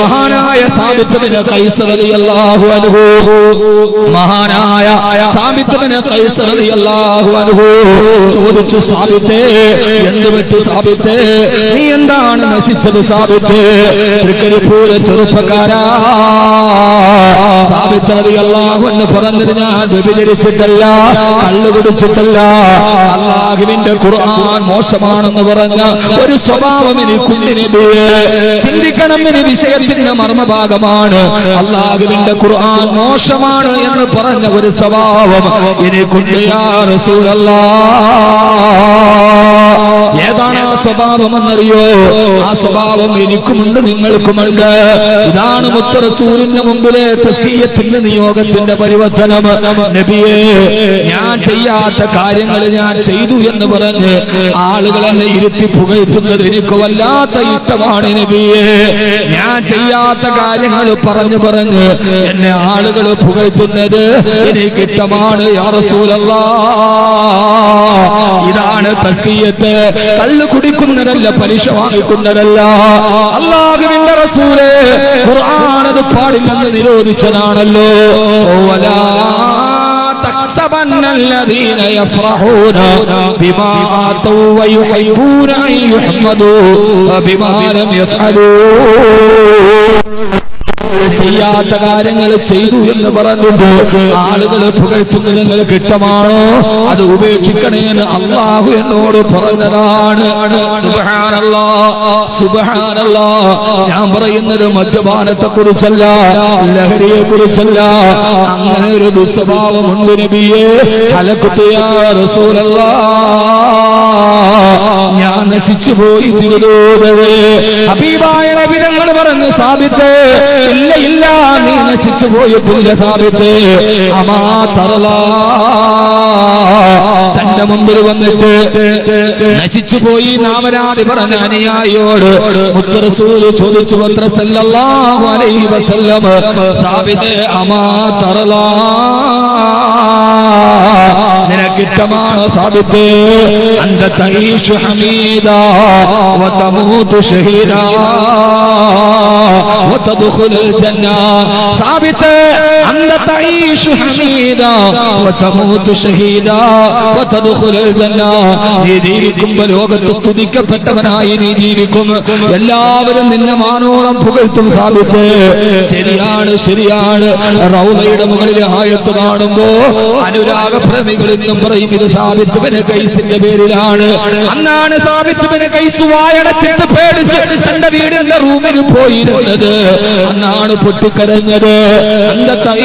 മഹാനായ സാബിത്തുബിന് കൈസറിയല്ലാഹു അനുഭവ മഹാനായ സാബിത്തുബിന് കൈസറിയല്ലാഹു അനുഭവ ചോദിച്ചു സാബിത്തേ എന്ത് പറ്റി സാബിത്തേ? നീ എന്താണ് നശിച്ചത് സാബിത്ത്? തൃക്കരിപ്പൂര ചെറുപ്പക്കാരാ. എന്ന് പറഞ്ഞത് ഞാൻ വ്യഭിചരിച്ചിട്ടല്ല കള്ളു കുടിച്ചിട്ടല്ല. അള്ളാഹുവിന്റെ ഖുർആൻ മോശമാണെന്ന് പറഞ്ഞ ഒരു സ്വഭാവം നബിയെ ചിന്തിക്കണം ഇനി വിഷയത്തിന്റെ മർമ്മഭാഗമാണ്. അള്ളാഹുവിന്റെ ഖുർആൻ മോശമാണ് എന്ന് പറഞ്ഞ ഒരു സ്വഭാവം എനിക്കുണ്ട് യാ റസൂലല്ലാ. ഏതാണ് ആ സ്വഭാവം എന്നറിയോ ആ സ്വഭാവം എനിക്കുമുണ്ട് നിങ്ങൾക്കുമുണ്ട്. ഇതാണ് മുത്തറസൂരിന്റെ മുമ്പിലെ തസ്കീയത്തിന്റെ നിയോഗത്തിന്റെ പരിവർത്തനം. നബിയെ ഞാൻ ചെയ്യാത്ത കാര്യങ്ങൾ ഞാൻ ചെയ്തു എന്ന് പറഞ്ഞ് ആളുകളെ ഇരുത്തി പുകഴ്ത്തുന്നത് എനിക്ക് വല്ലാത്ത ഇഷ്ടമാണ് നബിയെ. ഞാൻ ചെയ്യാത്ത കാര്യങ്ങൾ പറഞ്ഞു പറഞ്ഞ് എന്നെ ആളുകൾ പുകഴ്ത്തുന്നത് എനിക്ക് ഇഷ്ടമാണ് ഇതാണ് തസ്കീയത്ത്. കള്ള് കുടിക്കുന്നതല്ല പലിശ വാങ്ങിക്കുന്നതല്ല അള്ളാഹുവിന്റെ റസൂല് ഖുർആനത് പാടില്ലെന്ന് നിരോധിച്ചതാണല്ലോ വലാ تحسبن الذين يفرحون بما آتوا ويحبون أن يحمدوا بما لم يفعلوا ചെയ്യാത്ത കാര്യങ്ങൾ ചെയ്തു എന്ന് പറഞ്ഞുകൊണ്ട് ആളുകൾ പുകഴ്ത്തുന്നത് കിട്ടമാണോ അത് ഉപേക്ഷിക്കണേ എന്ന് അള്ളാഹു എന്നോട് പറഞ്ഞതാണ്. ഞാൻ പറയുന്നത് മദ്യപാനത്തെ കുറിച്ചല്ല ലഹരിയെ കുറിച്ചല്ല അങ്ങനെ ഒരു ദുസ്വഭാവമുണ്ട് നബിയെ. ഹലക്കുത്തിയാ റസൂലല്ലാ. ഞാൻ നശിച്ചു പോയി ഹബീബായ നബിതങ്ങൾ പറഞ്ഞ് സാബിത്ത് ഇല്ല ഇല്ല നീ നശിച്ചു പോയിട്ടില്ല സാബിത്ത്. അമാ തറലാ. തന്റെ മുമ്പിൽ വന്നിട്ട് നശിച്ചു പോയി നാമരാതി പറഞ്ഞ അനുയായിയോട് മുത്തറസൂര് ചോദിച്ചു പത്ര സല്ലല്ലാഹു അലൈഹി വസല്ലം. സാബിത് അമാ തറല. നിനക്കിഷ്ടമാണ് സാബിത്ത്. അന്ത തൈഷു ഹമീദ വതമൂതു ഷഹീദ വതദ്ഖുൽ ജന്ന. സാബിത്ത് أنت تعيش حميدا وتموت شهيدا وتدخل الجنة നീ ജീവിക്കുമ്പോൾ ലോകത്ത് സ്തുതിക്കപ്പെട്ടവനായി നീ ജീവിക്കും എല്ലാവരും നിന്നെ മാനോളം പുകഴ്ത്തും സാധിച്ച് ശരിയാണ് ശരിയാണ് റൗലയുടെ മുകളിൽ ആയത്ത് കാണുമ്പോ അനുരാഗ പ്രേമികൾ എന്നും പറയും ഇത് സാബിത്തുവിന് കൈസിന്റെ പേരിലാണ് അന്നാണ് സാബിത്തുവിന് കൈസ് വായടച്ചിട്ട് പേടിച്ച് തന്റെ വീടിന്റെ റൂമിൽ പോയിരുന്നത് അന്നാണ് പൊട്ടിക്കരഞ്ഞത് അന്നത്തെ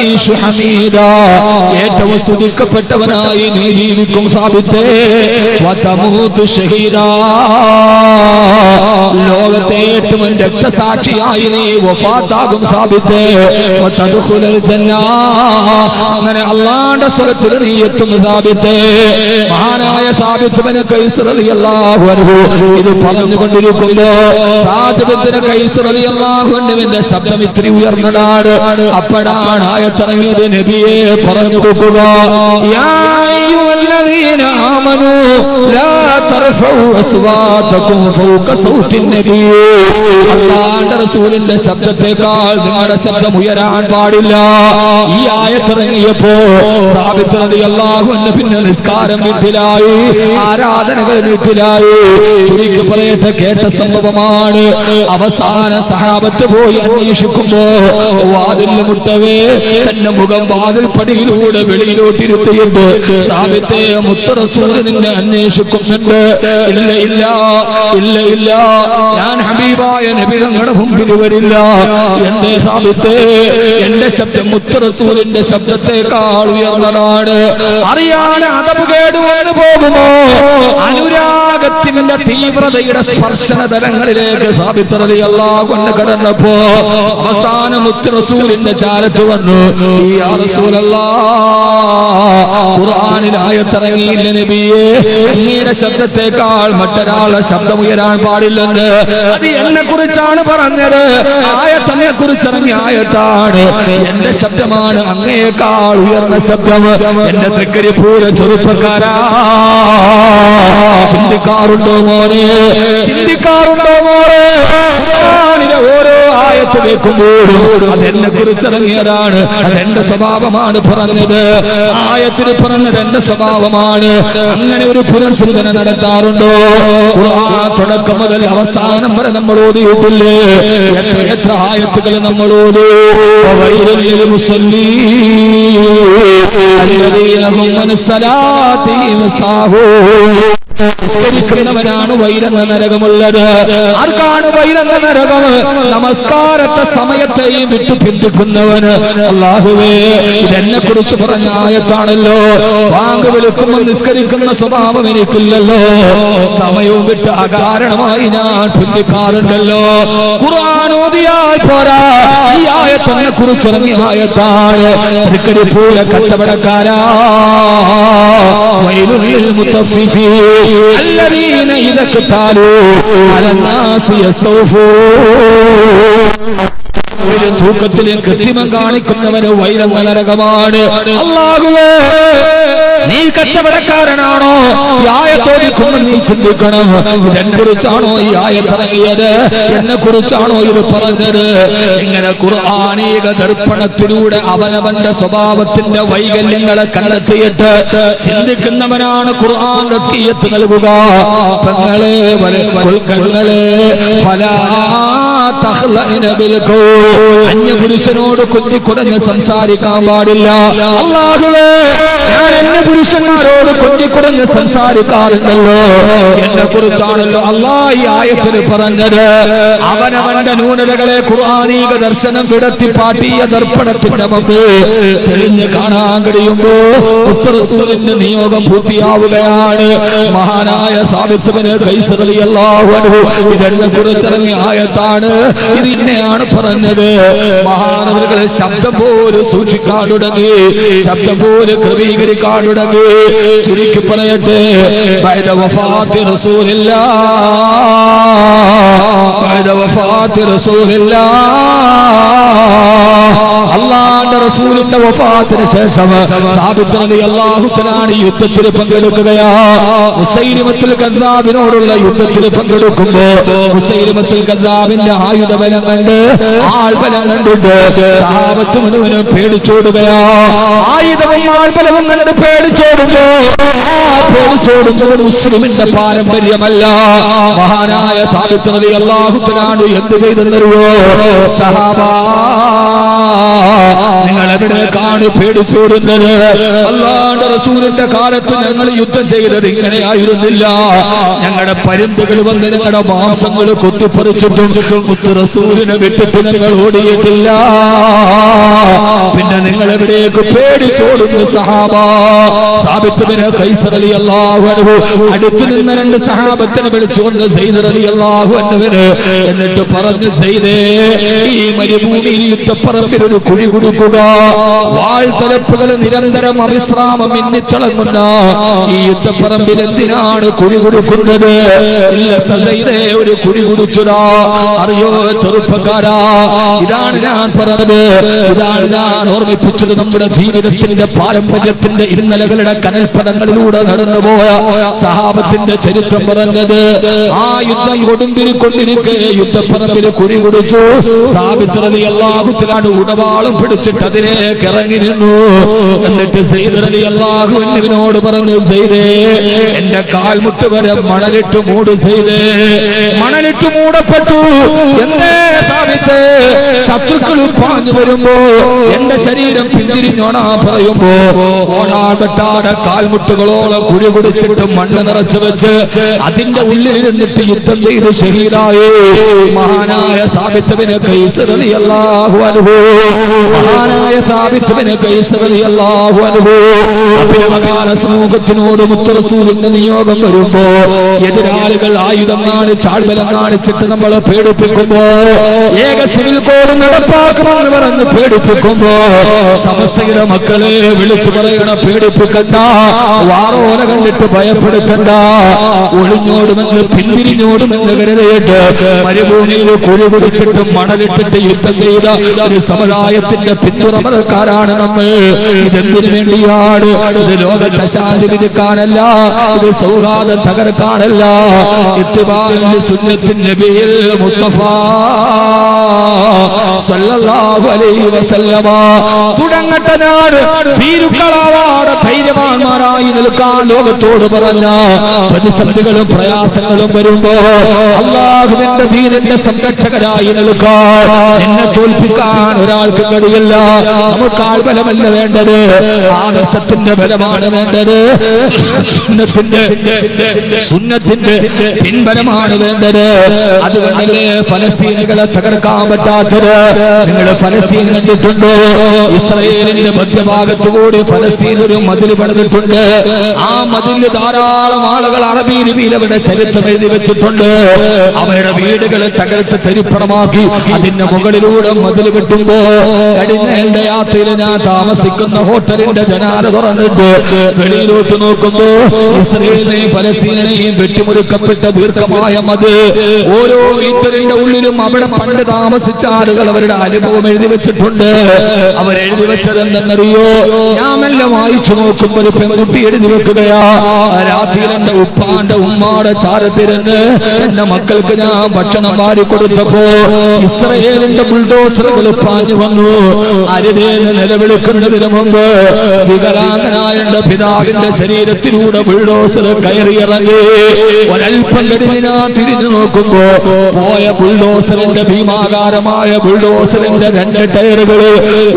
ഈശു ഹമീദ ഏറ്റവും സ്തുതിക്കപ്പെട്ടവനായി നീ ജീവിക്കും സാബിത്തേ. ലോകത്തെ ഏറ്റവും രക്തസാക്ഷിയായി നീ ഒപ്പാത്താകും സാബിത്തേ. അങ്ങനെ അള്ളാന്റെ സ്വരത്തിൽ നീ എത്തുന്നു സാബിത്തേ. മഹാനായ സാബിത്തുബിന് കൈസ് റളിയല്ലാഹു അൻഹു ഇത് പറഞ്ഞുകൊണ്ടിരിക്കുമ്പോ സാബിത്തിന് കൈസ് റളിയല്ലാഹു അൻഹുവിന്റെ ശബ്ദം ഇത്തിരി ഉയർന്നതാണ്. അപ്പോഴാണ് ആയത്തിറങ്ങിയത് നബിയെ പറഞ്ഞു കൊടുക്കുക. റസൂലിന്റെ ശബ്ദത്തെക്കാൾ നിങ്ങളുടെ ശബ്ദം ഉയരാൻ പാടില്ല. ഈ ആയത്തിറങ്ങിയപ്പോ അൻഹു പിന്നെ നിസ്കാരം വീട്ടിലായി ആരാധനകൾ വീട്ടിലായി. ചുരുക്കി പറയട്ടെ കേട്ട സംഭവമാണ്. അവസാന സഹാബത്ത് പോയി അന്വേഷിക്കുമ്പോ വാതിൽ മുട്ടവേ തന്റെ മുഖം വാതിൽ പടിയിലൂടെ വെളിയിലോട്ടിരുത്തിയിട്ട് സാബിത്തെ മുത്തറസൂര് നിന്നെ അന്വേഷിക്കുന്നുണ്ട് ഇല്ല ഇല്ല ഇല്ല ഇല്ല ഞാൻ ഹബീബായ നബിതങ്ങളുടെ മുമ്പിൽ വരില്ല. എന്റെ സാബിത്തെ എന്റെ ശബ്ദം മുത്തറസൂലിന്റെ ശബ്ദത്തെക്കാൾ ഉയർന്നതാണ്. അറിയാതെ അതപ് കേടുവന്നു പോകുമോ? അനുരാഗത്തിന്റെ തീവ്രതയുടെ സ്പർശന തലങ്ങളിലേക്ക് സാബിത്രതയല്ല കൊണ്ട് കടന്നപ്പോ അവസാനം മുത്തറസൂരിന്റെ ചാലത്ത് വന്നു. ആയത്തിറങ്ങിയില്ല നബിയെ? അങ്ങയുടെ ശബ്ദത്തെക്കാൾ മറ്റൊരാളുടെ ശബ്ദം ഉയരാൻ പാടില്ലെന്ന്. അത് എന്നെ കുറിച്ചാണ് പറഞ്ഞത്. ആയത്തന്നെ കുറിച്ച് ആയത്താണ്. എന്റെ ശബ്ദമാണ് അങ്ങയേക്കാൾ ഉയർന്ന ശബ്ദം. എന്റെ തെക്കരി പൂര ചെറുപ്പക്കാരാ. ചിന്തിക്കാറുണ്ടോ മോനെ? ചിന്തിക്കാറുണ്ടോ മോനെ ഖുർആനിലെ ഓരോ ആയത്ത് കേൾക്കുമ്പോഴും അതെന്നെ കുറിച്ച് ഇറങ്ങിയതാണ് അതെന്റെ സ്വഭാവമാണ് പറഞ്ഞത് ആയത്തിന് പറഞ്ഞത് എന്റെ സ്വഭാവമാണ് അങ്ങനെ ഒരു പുനർചിന്തന നടത്താറുണ്ടോ ഖുർആൻ തുടക്കം മുതൽ അവസാനം വരെ നമ്മൾ ഓതിയിട്ടില്ലേ എത്ര എത്ര ആയത്തുകൾ നമ്മൾ ഓതു വൈരല്യ മുസല്ലീ الذين هم من صلاتهم ساهون നിസ്കരിക്കുന്നവനാണ് വൈരന്ന നരകമുള്ളത്. ആർക്കാണ് വൈരന്ന നരകം? നമസ്കാരത്തെ സമയത്തെയും വിട്ടു പിന്തിക്കുന്നവന് അള്ളാഹുവേ ഇതെന്നെ കുറിച്ച് പറഞ്ഞ ആയത്താണല്ലോ. വാങ്ക് വിളിക്കുമ്പോൾ നിസ്കരിക്കുന്ന സ്വഭാവം എനിക്കില്ലല്ലോ. സമയവും വിട്ട് അകാരണമായി ഞാൻ ചിന്തിക്കാറുണ്ടല്ലോ ഖുർആാനോദിയാൽ പോരാ. ഈ ആയത്തിനെ കുറിച്ച് ഇറങ്ങിയ ആയത്താണ്. കച്ചവടക്കാരാ. വൈലുള്ളിൽ മുത്തഫിഫീ الذين إذا اكتالوا على الناس يستوفون ഒരു തൂക്കത്തിൽ കൃത്രിമം കാണിക്കുന്നവന് വൈരങ്ങ നരകമാണ് അള്ളാഹുവേ നീ കച്ചവടക്കാരനാണോ? ഈ ആയത്തോദിക്കുമ്പോൾ നീ ചിന്തിക്കണം. ഇതെന്നെ കുറിച്ചാണോ ഈ ആയത്തിറങ്ങിയത്? എന്നെ കുറിച്ചാണോ ഇത് പറഞ്ഞത്? ഇങ്ങനെ ഖുർആാനീക ദർപ്പണത്തിലൂടെ അവനവന്റെ സ്വഭാവത്തിന്റെ വൈകല്യങ്ങളെ കണ്ടെത്തിയിട്ട് ചിന്തിക്കുന്നവനാണ് ഖുർആൻ റസ്കീയത്ത് നൽകുക. തങ്ങളെ പല അന്യപുരുഷനോട് കുറഞ്ഞ് സംസാരിക്കാൻ പാടില്ല. അള്ളാഹുവേ ഞാൻ എന്നെ പുരുഷന്മാരോട് സംസാരിക്കാറുണ്ടല്ലോ. എന്നെ കുറിച്ചാണല്ലോ അള്ളാ ഈ ആയത്തിൽ പറഞ്ഞത്. അവനവന്റെ ന്യൂനതകളെ ഖുർആാനീക ദർശനം വിടത്തി പാട്ടിയ ദർപ്പണത്തിന്റെ മുമ്പ് തെളിഞ്ഞ് കാണാൻ കഴിയുമ്പോ ഉത്തരസൂരിന്റെ നിയോഗം പൂർത്തിയാവുകയാണ്. മഹാനായ സാബിത്തുവിന് കൈസറിയല്ലാഹു ഇതെന്നെ കുറിച്ചിറങ്ങിയ ആയത്താണ്. ഇത് ഇന്നെയാണ് പറഞ്ഞത്. മഹാനവരുകളെ ശബ്ദം പോലെ സൂക്ഷിക്കാടുടങ്ങി ശബ്ദം പോലെ ക്രമീകരിക്കാടുടങ്ങി ചുരുക്കി പറയട്ടെ. റസൂലില്ല. വഫാത്തി അള്ളാന്റെ റസൂലിന്റെ വഫാത്തിന് ശേഷം സാബിത്തനടി അള്ളാഹുത്തനാണ് യുദ്ധത്തിൽ പങ്കെടുക്കുകയാ. മുസൈലിമത്തുൽ കസാബിനോടുള്ള യുദ്ധത്തിൽ പങ്കെടുക്കുമ്പോ മുസൈലിമത്തുൽ ആയുധ ബലം കണ്ട് ആൾബലം കണ്ടുണ്ട് സഹാബത്ത് മുഴുവനും പേടിച്ചോടുകയാ. ആയുധവും ആൾബലവും കണ്ട് പേടിച്ചോടുമ്പോ പേടിച്ചോടുന്നത് മുസ്ലിമിന്റെ പാരമ്പര്യമല്ല. മഹാനായ സാബിത്തനടി അള്ളാഹുത്തനാണ് എന്ത് ചെയ്തെന്നറിയോ? സഹാബാ എവിടേക്കാണ് പേടിച്ചോടുന്നത്. അല്ലാണ്ട് റസൂലിന്റെ കാലത്ത് ഞങ്ങൾ യുദ്ധം ചെയ്തത് ഇങ്ങനെയായിരുന്നില്ല. ഞങ്ങളുടെ പരുന്തുകൾ വന്ന് ഞങ്ങളുടെ മാംസങ്ങൾ കൊത്തിപ്പറിച്ചിട്ടും കുത്ത് റസൂലിനെ വിട്ടിട്ട് ഞങ്ങൾ ഓടിയിട്ടില്ല. പിന്നെ നിങ്ങൾ എവിടേക്ക് പേടിച്ചോടുന്നു സഹാബാ? കൈസറലി അള്ളാഹു അനുഭവ അടുത്തു നിന്ന് രണ്ട് സഹാബത്തിനെ വിളിച്ചുകൊണ്ട് സൈദർ അലി അള്ളാഹു എന്നവര് എന്നിട്ട് പറഞ്ഞു സൈദേ ഈ മരുഭൂമിയിൽ യുദ്ധപ്പറമ്പിൽ ഒരു കുഴി കൊടുക്കുക. വാൾത്തലപ്പുകൾ നിരന്തരം അവിശ്രാമം മിന്നിത്തിളങ്ങുന്ന ഈ യുദ്ധപ്പറമ്പിൽ എന്തിനാണ് കുഴി കൊടുക്കുന്നത്? ഒരു കുഴി കുടിച്ചുരാ അറിയോ ചെറുപ്പക്കാരാ. ഇതാണ് ഞാൻ പറഞ്ഞത്. ഇതാണ് ഞാൻ ഓർമ്മിപ്പിച്ചത് നമ്മുടെ ജീവിതത്തിന്റെ പാരമ്പര്യത്തിന്റെ ഇന്നലകളുടെ കനൽപ്പദങ്ങളിലൂടെ നടന്നുപോയ സഹാബത്തിന്റെ ചരിത്രം പറഞ്ഞത്. ആ യുദ്ധം കൊടുമ്പിരിക്കൊണ്ടിരിക്കെ യുദ്ധപ്പറമ്പിൽ കുഴി കുടിച്ചു സ്ഥാപിച്ചത് അള്ളാഹുത്തിനാണ് ഉടവാളും പിടിച്ചിട്ട് അതിലേക്ക് ഇറങ്ങി നിന്നു എന്നിട്ട് സെയ്തറലി അള്ളാഹുവിനോട് പറഞ്ഞു സെയ്തേ എന്റെ കാൽമുട്ട് വരെ മണലിട്ട് മൂട് ചെയ്തേ മണലിട്ട് മൂടപ്പെട്ടു. എന്തേ ശത്രുക്കൾ പാഞ്ഞു വരുമ്പോ എന്റെ ശരീരം പിന്തിരിഞ്ഞോണാ പറയുമ്പോ ഓണാകട്ടാടെ കാൽമുട്ടുകളോളം കുഴി കുടിച്ചിട്ട് മണ്ണ് നിറച്ചു വെച്ച് അതിന്റെ ഉള്ളിൽ നിന്നിട്ട് യുദ്ധം ചെയ്ത് ശരീരായേ മഹാനായ സാബിത്തവിന് കൈസറലി അല്ലാഹു അനുഭവം മഹാനായ സാബിത്തവിന് കൈസറലി അല്ലാഹു അനുഭവകാല സമൂഹത്തിനോട് മുത്തറസൂലിന്റെ നിയോഗം വരുമ്പോ എതിരാളികൾ ആയുധം കാണിച്ച് ബലം കാണിച്ചിട്ട് നമ്മളെ പേടിപ്പിക്കുമ്പോ ഏക സിവിൽ കോഡ് നടപ്പാക്കുമെന്ന് പറഞ്ഞ് പേടിപ്പിക്കുമ്പോ സമസ്തയുടെ മക്കളെ വിളിച്ചു പറയണ പേടിപ്പിക്കണ്ട. വാറോല കണ്ടിട്ട് ഭയപ്പെടുത്തണ്ട. ഒളിഞ്ഞോടുമെന്ന് പിന്തിരിഞ്ഞോടുമെന്ന് കരുതയിട്ട് മരുഭൂമിയിൽ കുഴി പിടിച്ചിട്ട് മണലിട്ടിട്ട് യുദ്ധം ചെയ്ത ഒരു സമുദായത്തിന്റെ പിന്തുണമക്കാരാണ് നമ്മൾ. ഇതെന്തിനു വേണ്ടിയാണ്? ഇത് ലോകത്തെ ശാന്തി വിധിക്കാനല്ല ഇത് സൗഹാർദ്ദം തകർക്കാനല്ല. ഇത്തിബാലിന്റെ സുന്നത്തിന്റെ പേര് മുസ്തഫ. തുടങ്ങട്ടെ നാട്. ഭീരുക്കളാവാതെ ധൈര്യവാന്മാരായി നിൽക്കാൻ ലോകത്തോട് പറഞ്ഞ പ്രതിസന്ധികളും പ്രയാസങ്ങളും വരുമ്പോ അള്ളാഹുവിന്റെ ദീനിന്റെ സംരക്ഷകരായി നിൽക്കാൻ എന്നെ തോൽപ്പിക്കാൻ ഒരാൾക്ക് കഴിയില്ല. നമുക്ക് ആൾബലമല്ല വേണ്ടത്. ആദർശത്തിന്റെ ബലമാണ് വേണ്ടത്. സുന്നത്തിന്റെ സുന്നത്തിന്റെ പിൻബലമാണ് വേണ്ടത്. അതുകൊണ്ടല്ലേ ഫലസ്തീനുകളെ തകർക്കാൻ പറ്റാത്തത്? നിങ്ങൾ ഫലസ്തീൻ കണ്ടിട്ടുണ്ട്? ഇസ്രയേലിന്റെ മധ്യഭാഗത്തു കൂടി ഫലസ്തീൻ ഒരു മതിൽ പണിതിട്ടുണ്ട്. ആ മതിൽ ധാരാളം ആളുകൾ അറബി ലിപിയിൽ അവരുടെ ചരിത്രം എഴുതി വെച്ചിട്ടുണ്ട്. അവരുടെ വീടുകളെ തകർത്ത് തരിപ്പണമാക്കി അതിന്റെ മുകളിലൂടെ മതിൽ കിട്ടുമ്പോ കഴിഞ്ഞ യാത്രയിൽ ഞാൻ താമസിക്കുന്ന ഹോട്ടലിന്റെ ജനാല തുറന്നിട്ട് വെളിയിലോട്ട് നോക്കുമ്പോ ഇസ്രയേലിനെയും ഫലസ്തീനെയും വെട്ടിമുറുക്കപ്പെട്ട ദീർഘമായ മതിൽ ഓരോ മീറ്ററിന്റെ ഉള്ളിലും അവിടെ പണ്ട് താമസിച്ച ആളുകൾ അവരുടെ അനുഭവം എഴുതി വെച്ചിട്ടുണ്ട്. അവരെഴുതി വെച്ചത് എന്തെന്നറിയോ ഞാമെല്ലാം മെല്ലെ വായിച്ചു നോക്കുമ്പോൾ ഒരു പെൺകുട്ടി എഴുതി വെക്കുകയാ. രാത്രിയിൽ എന്റെ ഉപ്പാന്റെ ഉമ്മാടെ ചാരത്തിരുന്ന് എന്റെ മക്കൾക്ക് ഞാൻ ഭക്ഷണം വാരി കൊടുത്തപ്പോ ഇസ്രയേലിന്റെ ബുൾഡോസറുകൾ പാഞ്ഞു വന്നു. അരുതേന്ന് നിലവിളിക്കുന്നതിന് മുമ്പ് വികലാംഗനായ പിതാവിന്റെ ശരീരത്തിലൂടെ ബുൾഡോസർ കയറിയിറങ്ങി. ഒരൽപ്പം തിരിഞ്ഞു നോക്കുമ്പോ പോയ ബുൾഡോസറിന്റെ ഭീമാകാരമായ ബുൾഡോസറിന്റെ രണ്ട് ടയറുകൾ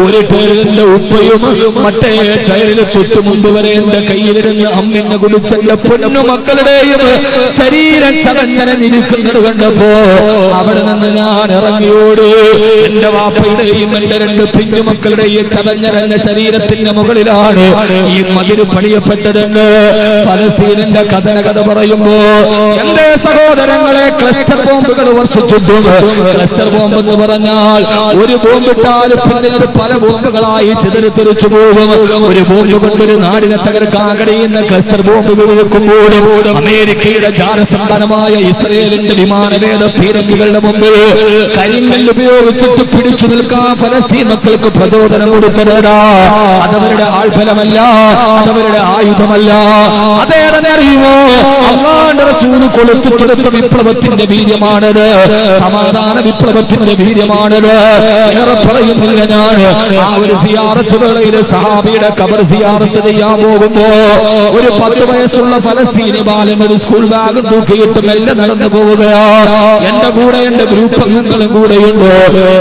ഒരു ടയറിന്റെ ഉപ്പയും മറ്റേ ടയറിൽ തൊട്ടു മുമ്പ് വരെ എന്റെ കയ്യിലിരുന്ന് അമ്മിനെ കുടിച്ചെന്റെ പൊന്നു മക്കളുടെയും ശരീരം ചതഞ്ഞനെ നിൽക്കുന്നത് കണ്ടപ്പോ അവിടെ നിന്ന് ഞാൻ ഇറങ്ങിയോട് എന്റെ വാപ്പയുടെയും എന്റെ രണ്ട് പിഞ്ഞു മക്കളുടെയും ചതഞ്ഞരന്റെ ശരീരത്തിന്റെ മുകളിലാണ് ഈ മതിൽ പണിയപ്പെട്ടതെന്ന് പലസ്തീനിന്റെ കഥന കഥ പറയുമ്പോ എന്റെ സഹോദരങ്ങളെ ക്ലസ്റ്റർ ബോംബുകൾ വർഷിച്ചിട്ടുണ്ട്. ക്ലസ്റ്റർ ബോംബ് എന്ന് പറഞ്ഞാൽ ഒരു ബോംബിട്ടാൽ പിന്നെ പല ബോംബുകളായി ചിതറി ചിതറിത്തെറിച്ചു പോകും. ഒരു ബോംബ് കൊണ്ടൊരു നാടിനെ തകർക്കാൻ കഴിയുന്ന കസ്തർ ബോംബ് വെക്കുമ്പോഴും അമേരിക്കയുടെ ജാരസന്താനമായ ഇസ്രയേലിന്റെ വിമാനവേദ പീരങ്കികളുടെ മുമ്പിൽ കരിങ്കല്ല് ഉപയോഗിച്ചിട്ട് പിടിച്ചു നിൽക്കാൻ ഫലസ്തീൻ മക്കൾക്ക് പ്രചോദനം കൊടുത്തതാ അതവരുടെ ആൾഫലമല്ല അതവരുടെ ആയുധമല്ല. അതേറെ അറിയുമോ? റസൂൽ കൊടുത്ത വിപ്ലവത്തിന്റെ വീര്യമാണത്. സമാധാന വിപ്ലവത്തിന്റെ വീര്യമാണത്. ഏറെ പറയുന്നില്ല ഞാൻ ആ ഒരു സിയാറത്ത് വേളയിൽ സഹാബിയുടെ കബർ സിയാറത്ത് ചെയ്യാൻ പോകുമ്പോ ഒരു പത്ത് വയസ്സുള്ള ഫലസ്തീനി ബാലൻ ഒരു സ്കൂൾ ബാഗ് തൂക്കിയിട്ട് മെല്ലെ നടന്നു പോവുകയാണ് എന്റെ കൂടെ എന്റെ ഗ്രൂപ്പ് അംഗങ്ങളും കൂടെയുണ്ട്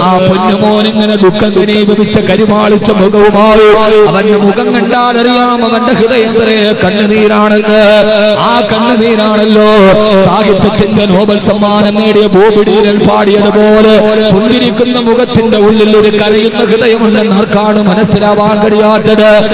ആ പൊന്നുമോൻ ഇങ്ങനെ ദുഃഖം വിനീപിച്ച കരിമാളിച്ച മുഖവുമായി അവന്റെ മുഖം കണ്ടാൽ അറിയാം അവന്റെ ഹൃദയത്തിലെ കണ്ണുനീരാണെന്ന്. ആ കണ്ണുനീരാണല്ലോ. സാഹിത്യത്തിന്റെ നോബൽ സമ്മാനം നേടിയ ബോബിഡിയിൽ പാടിയതുപോലെ പുഞ്ചിരിക്കുന്ന മുഖത്തിന്റെ ഉള്ളിൽ ഒരു കരയുന്ന ഹൃദയമുണ്ടെന്ന് ആർക്കാണ് മനസ്സിലാവാൻ കഴിയാത്തത്?